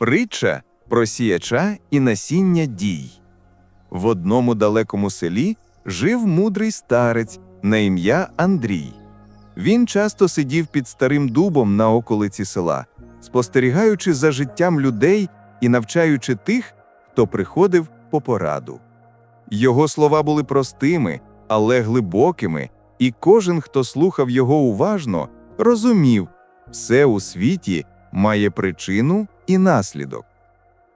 Притча про сіяча і насіння дій. В одному далекому селі жив мудрий старець на ім'я Андрій. Він часто сидів під старим дубом на околиці села, спостерігаючи за життям людей і навчаючи тих, хто приходив по пораду. Його слова були простими, але глибокими, і кожен, хто слухав його уважно, розумів, все у світі має причину і наслідок.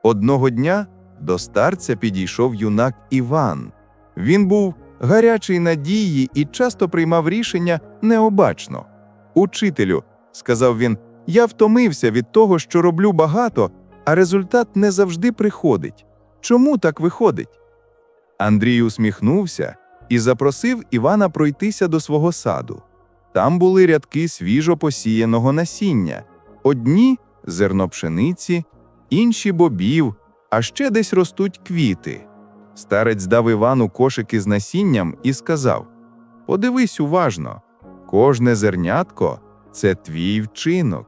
Одного дня до старця підійшов юнак Іван. Він був гарячий надії і часто приймав рішення необачно. Учителю, сказав він, я втомився від того, що роблю багато, а результат не завжди приходить. Чому так виходить? Андрій усміхнувся і запросив Івана пройтися до свого саду. Там були рядки свіжо посіяного насіння, одні зерно пшениці, інші бобів, а ще десь ростуть квіти. Старець дав Івану кошики з насінням і сказав: Подивись уважно, кожне зернятко це твій вчинок.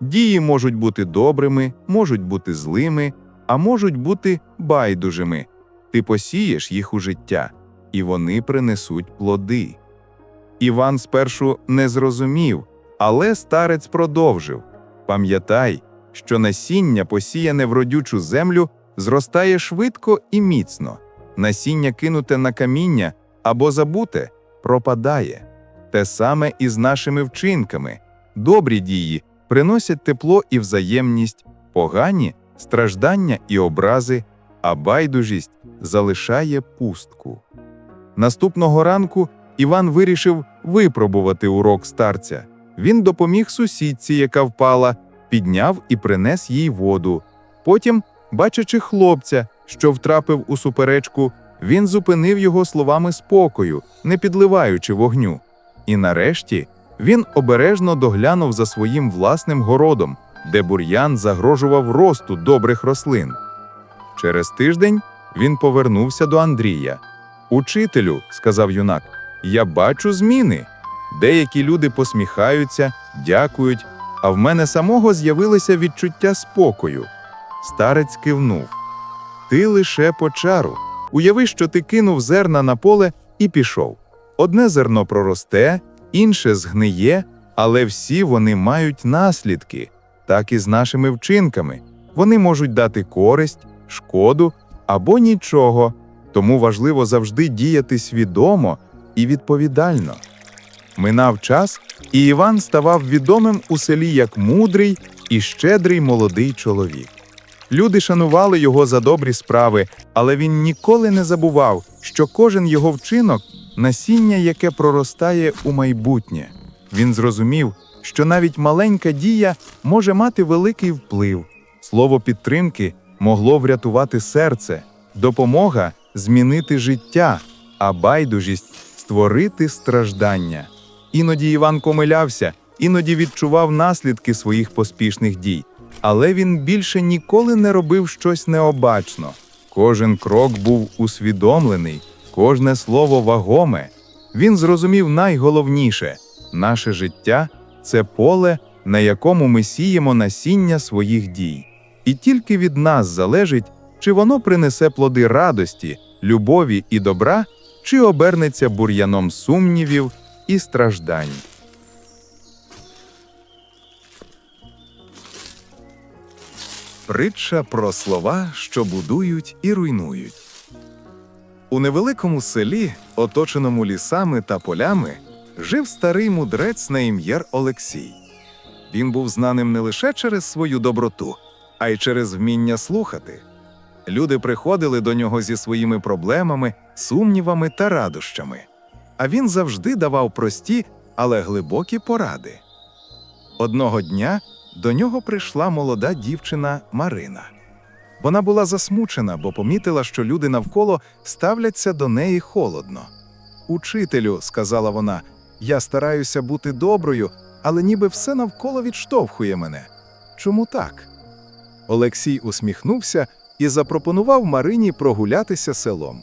Дії можуть бути добрими, можуть бути злими, а можуть бути байдужими. Ти посієш їх у життя, і вони принесуть плоди. Іван спершу не зрозумів, але старець продовжив Пам'ятай, що насіння, посіяне в родючу землю, зростає швидко і міцно, насіння кинуте на каміння або забуте пропадає. Те саме і з нашими вчинками. Добрі дії приносять тепло і взаємність, погані страждання і образи, а байдужість залишає пустку. Наступного ранку Іван вирішив випробувати урок старця. Він допоміг сусідці, яка впала, підняв і принес їй воду. Потім, бачачи хлопця, що втрапив у суперечку, він зупинив його словами спокою, не підливаючи вогню. І нарешті він обережно доглянув за своїм власним городом, де бур'ян загрожував росту добрих рослин. Через тиждень він повернувся до Андрія. Учителю, сказав юнак, я бачу зміни. Деякі люди посміхаються, дякують, а в мене самого з'явилося відчуття спокою. Старець кивнув. Ти лише по чару. Уяви, що ти кинув зерна на поле і пішов. Одне зерно проросте, інше згниє, але всі вони мають наслідки, так і з нашими вчинками. Вони можуть дати користь, шкоду або нічого, тому важливо завжди діяти свідомо і відповідально. Минав час, і Іван ставав відомим у селі як мудрий і щедрий молодий чоловік. Люди шанували його за добрі справи, але він ніколи не забував, що кожен його вчинок насіння, яке проростає у майбутнє. Він зрозумів, що навіть маленька дія може мати великий вплив. Слово підтримки могло врятувати серце, допомога змінити життя, а байдужість створити страждання. Іноді Іван помилявся, іноді відчував наслідки своїх поспішних дій, але він більше ніколи не робив щось необачно. Кожен крок був усвідомлений, кожне слово вагоме. Він зрозумів найголовніше наше життя це поле, на якому ми сіємо насіння своїх дій. І тільки від нас залежить, чи воно принесе плоди радості, любові і добра, чи обернеться бур'яном сумнівів і страждань. Притча про слова, що будують і руйнують. У невеликому селі, оточеному лісами та полями, жив старий мудрець на ім'я Олексій. Він був знаним не лише через свою доброту, а й через вміння слухати. Люди приходили до нього зі своїми проблемами, сумнівами та радощами, а він завжди давав прості, але глибокі поради. Одного дня до нього прийшла молода дівчина Марина. Вона була засмучена, бо помітила, що люди навколо ставляться до неї холодно. Учителю, сказала вона, я стараюся бути доброю, але ніби все навколо відштовхує мене. Чому так? Олексій усміхнувся і запропонував Марині прогулятися селом.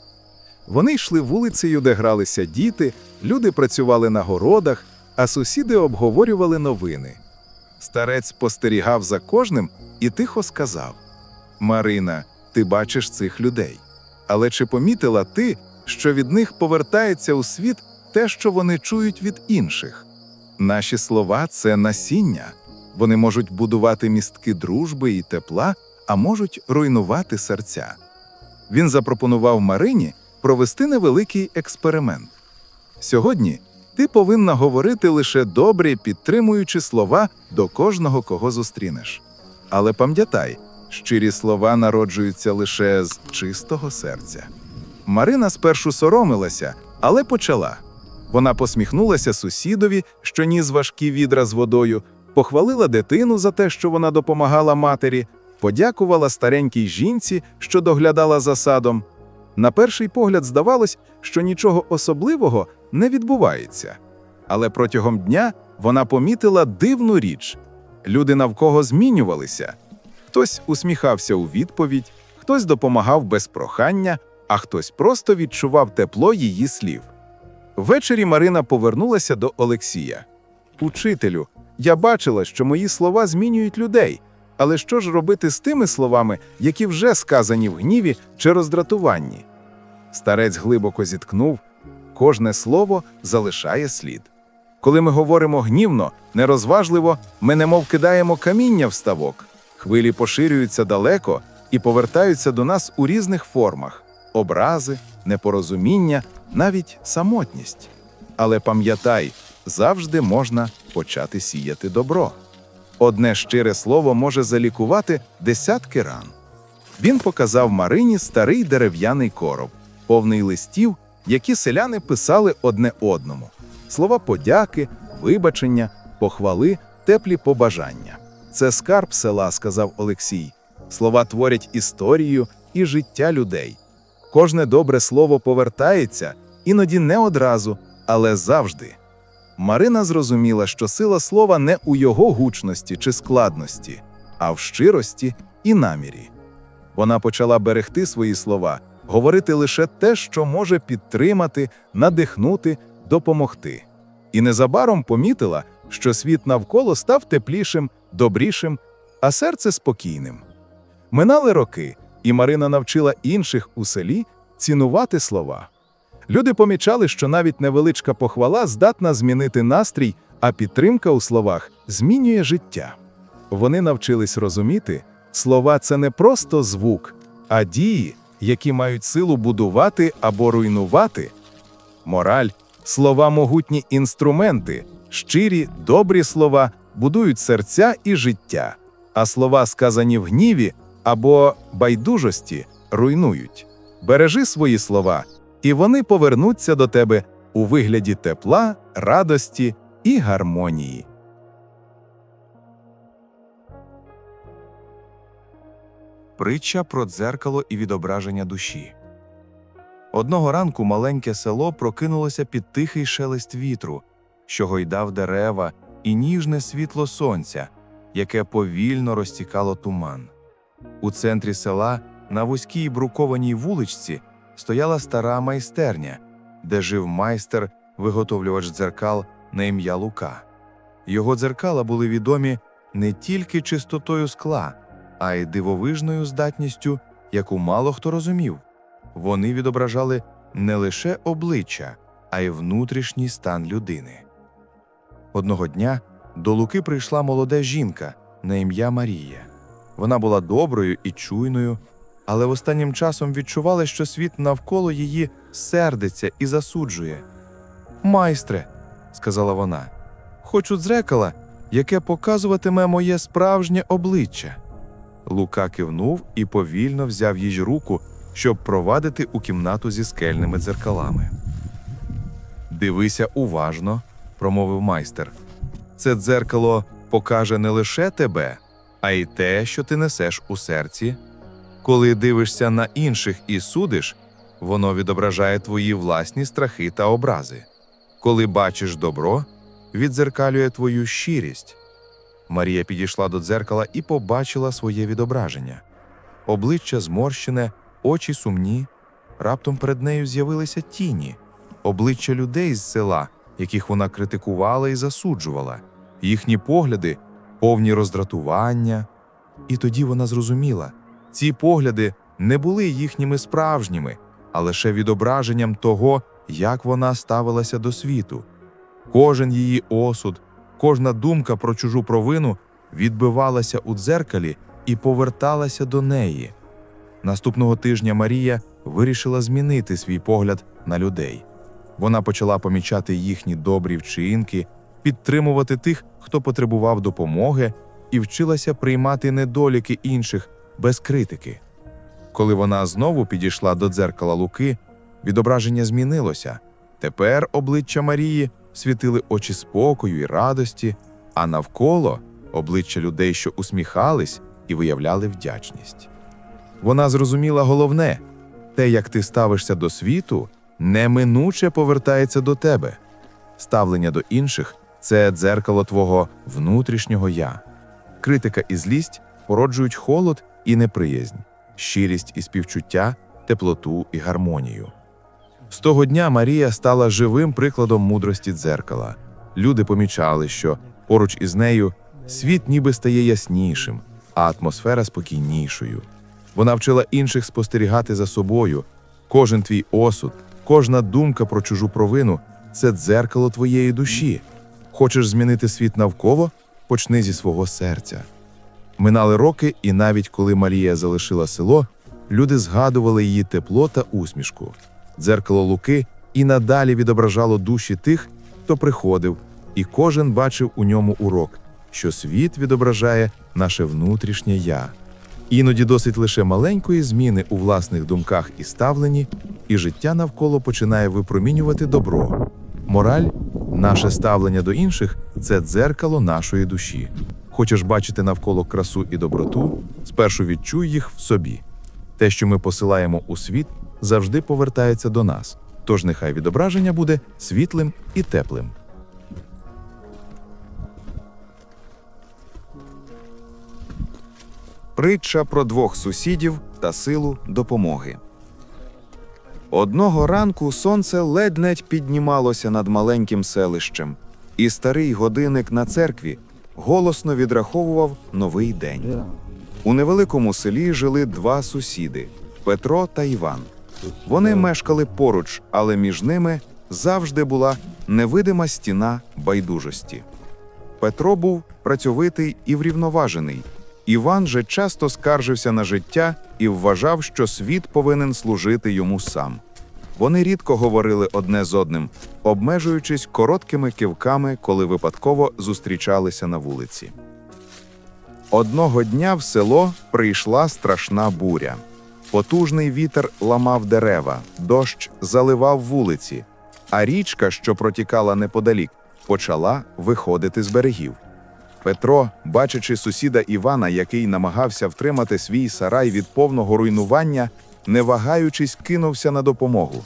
Вони йшли вулицею, де гралися діти, люди працювали на городах, а сусіди обговорювали новини. Старець спостерігав за кожним і тихо сказав: Марина, ти бачиш цих людей. Але чи помітила ти, що від них повертається у світ те, що вони чують від інших? Наші слова це насіння. Вони можуть будувати містки дружби і тепла, а можуть руйнувати серця. Він запропонував Марині провести невеликий експеримент. Сьогодні ти повинна говорити лише добрі, підтримуючи слова до кожного, кого зустрінеш. Але пам'ятай, щирі слова народжуються лише з чистого серця. Марина спершу соромилася, але почала. Вона посміхнулася сусідові, що ніс важкі відра з водою, похвалила дитину за те, що вона допомагала матері, подякувала старенькій жінці, що доглядала за садом. На перший погляд здавалось, що нічого особливого не відбувається. Але протягом дня вона помітила дивну річ: люди навколо змінювалися. Хтось усміхався у відповідь, хтось допомагав без прохання, а хтось просто відчував тепло її слів. Ввечері Марина повернулася до Олексія. Учителю, я бачила, що мої слова змінюють людей. Але що ж робити з тими словами, які вже сказані в гніві чи роздратуванні? Старець глибоко зіткнув, кожне слово залишає слід. Коли ми говоримо гнівно, нерозважливо, ми немов кидаємо каміння в ставок. Хвилі поширюються далеко і повертаються до нас у різних формах: образи, непорозуміння, навіть самотність. Але пам'ятай, завжди можна почати сіяти добро. Одне щире слово може залікувати десятки ран. Він показав Марині старий дерев'яний короб, повний листів, які селяни писали одне одному: слова подяки, вибачення, похвали, теплі побажання. Це скарб села, сказав Олексій. Слова творять історію і життя людей. Кожне добре слово повертається, іноді не одразу, але завжди. Марина зрозуміла, що сила слова не у його гучності чи складності, а в щирості і намірі. Вона почала берегти свої слова, говорити лише те, що може підтримати, надихнути, допомогти. І незабаром помітила, що світ навколо став теплішим, добрішим, а серце спокійним. Минали роки, і Марина навчила інших у селі цінувати слова. Люди помічали, що навіть невеличка похвала здатна змінити настрій, а підтримка у словах змінює життя. Вони навчились розуміти, слова це не просто звук, а дії, які мають силу будувати або руйнувати. Мораль слова могутні інструменти, щирі, добрі слова будують серця і життя, а слова, сказані в гніві або байдужості, руйнують. Бережи свої слова, і вони повернуться до тебе у вигляді тепла, радості і гармонії. Притча про дзеркало і відображення душі. Одного ранку маленьке село прокинулося під тихий шелест вітру, що гойдав дерева і ніжне світло сонця, яке повільно розтікало туман. У центрі села, на вузькій брукованій вуличці, стояла стара майстерня, де жив майстер, виготовлювач дзеркал на ім'я Лука. Його дзеркала були відомі не тільки чистотою скла, а й дивовижною здатністю, яку мало хто розумів. Вони відображали не лише обличчя, а й внутрішній стан людини. Одного дня до Луки прийшла молода жінка на ім'я Марія. Вона була доброю і чуйною, але останнім часом відчувала, що світ навколо її сердиться і засуджує. Майстре, сказала вона, хочу дзеркала, яке показуватиме моє справжнє обличчя. Лука кивнув і повільно взяв її руку, щоб провадити у кімнату зі скельними дзеркалами. Дивися уважно, промовив майстер. Це дзеркало покаже не лише тебе, а й те, що ти несеш у серці. Коли дивишся на інших і судиш, воно відображає твої власні страхи та образи. Коли бачиш добро, віддзеркалює твою щирість. Марія підійшла до дзеркала і побачила своє відображення. Обличчя зморщене, очі сумні. Раптом перед нею з'явилися тіні, обличчя людей з села, яких вона критикувала і засуджувала. Їхні погляди повні роздратування. І тоді вона зрозуміла, ці погляди не були їхніми справжніми, а лише відображенням того, як вона ставилася до світу. Кожен її осуд, кожна думка про чужу провину відбивалася у дзеркалі і поверталася до неї. Наступного тижня Марія вирішила змінити свій погляд на людей. Вона почала помічати їхні добрі вчинки, підтримувати тих, хто потребував допомоги, і вчилася приймати недоліки інших без критики. Коли вона знову підійшла до дзеркала Луки, відображення змінилося. Тепер обличчя Марії світили очі спокою і радості, а навколо обличчя людей, що усміхались і виявляли вдячність. Вона зрозуміла головне те, як ти ставишся до світу, неминуче повертається до тебе. Ставлення до інших це дзеркало твого внутрішнього я. Критика і злість породжують холод і неприязнь, щирість і співчуття, теплоту і гармонію. З того дня Марія стала живим прикладом мудрості дзеркала. Люди помічали, що поруч із нею світ ніби стає яснішим, а атмосфера спокійнішою. Вона вчила інших спостерігати за собою. Кожен твій осуд, кожна думка про чужу провину це дзеркало твоєї душі. Хочеш змінити світ навколо? Почни зі свого серця. Минали роки, і навіть коли Марія залишила село, люди згадували її тепло та усмішку. Дзеркало Луки і надалі відображало душі тих, хто приходив, і кожен бачив у ньому урок, що світ відображає наше внутрішнє я. Іноді досить лише маленької зміни у власних думках і ставленні, і життя навколо починає випромінювати добро. Мораль, наше ставлення до інших це дзеркало нашої душі. Хочеш бачити навколо красу і доброту, спершу відчуй їх в собі. Те, що ми посилаємо у світ, завжди повертається до нас. Тож нехай відображення буде світлим і теплим. Притча про двох сусідів та силу допомоги. Одного ранку сонце ледь-ледь піднімалося над маленьким селищем, і старий годинник на церкві голосно відраховував новий день. У невеликому селі жили два сусіди Петро та Іван. Вони мешкали поруч, але між ними завжди була невидима стіна байдужості. Петро був працьовитий і врівноважений. Іван же часто скаржився на життя і вважав, що світ повинен служити йому сам. Вони рідко говорили одне з одним, обмежуючись короткими кивками, коли випадково зустрічалися на вулиці. Одного дня в село прийшла страшна буря. Потужний вітер ламав дерева, дощ заливав вулиці, а річка, що протікала неподалік, почала виходити з берегів. Петро, бачачи сусіда Івана, який намагався втримати свій сарай від повного руйнування, не вагаючись, кинувся на допомогу.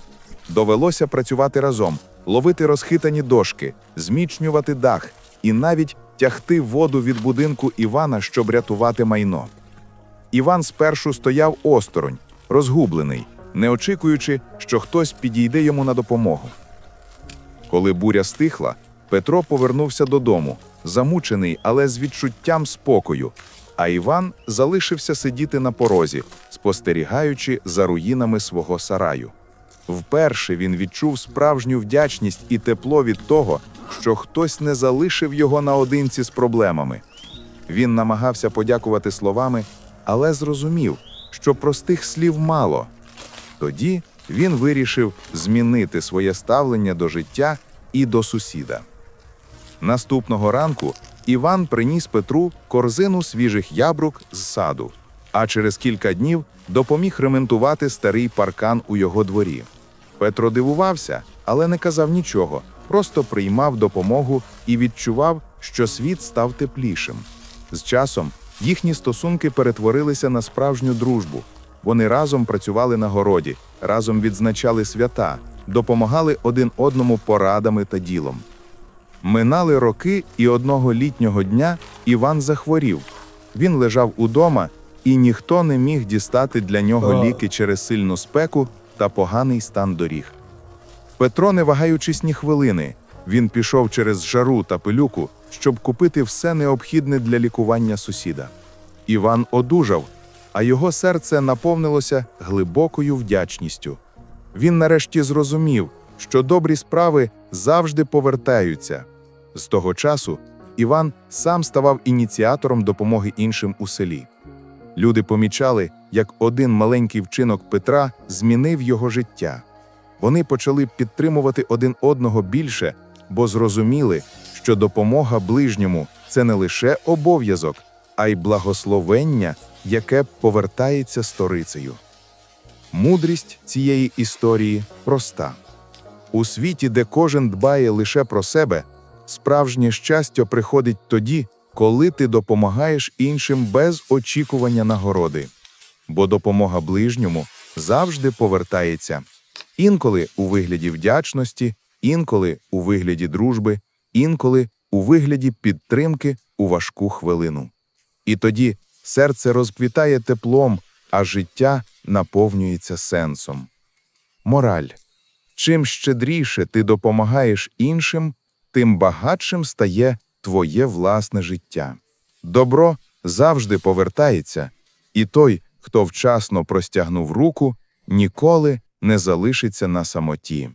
Довелося працювати разом, ловити розхитані дошки, зміцнювати дах і навіть тягти воду від будинку Івана, щоб рятувати майно. Іван спершу стояв осторонь, розгублений, не очікуючи, що хтось підійде йому на допомогу. Коли буря стихла, Петро повернувся додому, замучений, але з відчуттям спокою. А Іван залишився сидіти на порозі, спостерігаючи за руїнами свого сараю. Вперше він відчув справжню вдячність і тепло від того, що хтось не залишив його наодинці з проблемами. Він намагався подякувати словами, але зрозумів, що простих слів мало. Тоді він вирішив змінити своє ставлення до життя і до сусіда. Наступного ранку Іван приніс Петру корзину свіжих ябрук з саду, а через кілька днів допоміг ремонтувати старий паркан у його дворі. Петро дивувався, але не казав нічого, просто приймав допомогу і відчував, що світ став теплішим. З часом їхні стосунки перетворилися на справжню дружбу. Вони разом працювали на городі, разом відзначали свята, допомагали один одному порадами та ділом. Минали роки, і одного літнього дня Іван захворів. Він лежав удома, і ніхто не міг дістати для нього ліки через сильну спеку та поганий стан доріг. Петро, не вагаючись ні хвилини, він пішов через жару та пилюку, щоб купити все необхідне для лікування сусіда. Іван одужав, а його серце наповнилося глибокою вдячністю. Він нарешті зрозумів, що добрі справи завжди повертаються. З того часу Іван сам ставав ініціатором допомоги іншим у селі. Люди помічали, як один маленький вчинок Петра змінив його життя. Вони почали підтримувати один одного більше, бо зрозуміли, що допомога ближньому це не лише обов'язок, а й благословення, яке повертається сторицею. Мудрість цієї історії проста. У світі, де кожен дбає лише про себе, справжнє щастя приходить тоді, коли ти допомагаєш іншим без очікування нагороди. Бо допомога ближньому завжди повертається. Інколи у вигляді вдячності, інколи у вигляді дружби, інколи у вигляді підтримки у важку хвилину. І тоді серце розквітає теплом, а життя наповнюється сенсом. Мораль. Чим щедріше ти допомагаєш іншим, тим багатшим стає твоє власне життя. Добро завжди повертається, і той, хто вчасно простягнув руку, ніколи не залишиться на самоті.